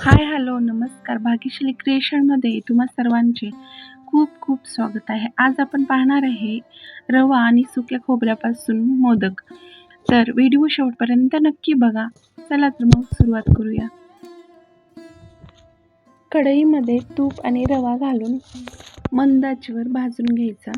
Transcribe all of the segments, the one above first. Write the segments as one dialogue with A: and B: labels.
A: Hi hello नमस्कार. भाग्यश्री क्रिएशनमध्ये तुम्हा सर्वांचे खूप खूप स्वागत आहे. आज आपण पाहणार आहे रवा आणि सुक्या खोबऱ्यापासून मोदक. तर व्हिडिओ शेवटपर्यंत नक्की बघा. चला तर मग सुरुवात करूया. कढईमध्ये तूप आणि रवा घालून मंदाचीवर भाजून घ्यायचा.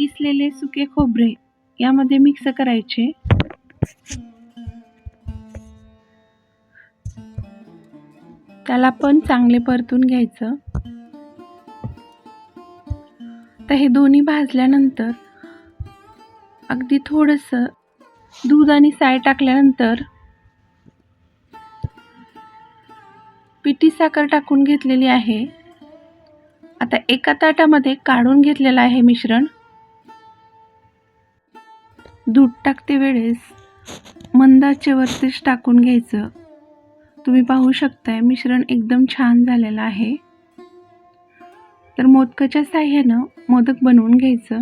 A: किसलेले सुके खोबरे यामध्ये मिक्स करायचे. त्याला पण चांगले परतून घ्यायचं. तर हे दोन्ही भाजल्यानंतर अगदी थोडंसं दूध आणि साय टाकल्यानंतर पिठी साखर टाकून घेतलेली आहे. आता एका ताटामध्ये काढून घेतलेलं आहे मिश्रण. दूध टाकते वेळेस. मंदाचे वरतीच टाकून घ्यायचं. तुम्ही पाहू शकताय मिश्रण एकदम छान झालेलं आहे. तर मोदकाच्या साह्यानं मोदक बनवून घ्यायचं.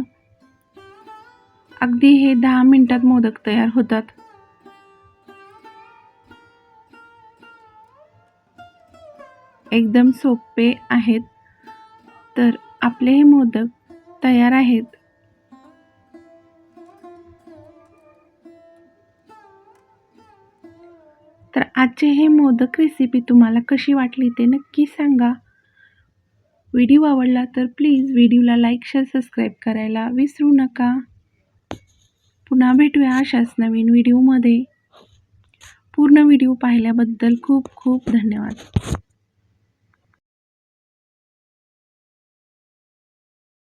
A: अगदी हे दहा मिनटात मोदक तयार होतात. एकदम सोपे आहेत. तर आपले हे मोदक तयार आहेत. तर आजचे हे मोदक रेसिपी तुम्हाला कशी वाटली ते नक्की सांगा. व्हिडिओ आवडला तर प्लीज व्हिडिओला लाईक शेअर सबस्क्राईब करायला विसरू नका. पुन्हा भेटूया अशाच नवीन व्हिडिओमध्ये. पूर्ण व्हिडिओ पाहिल्याबद्दल खूप खूप धन्यवाद.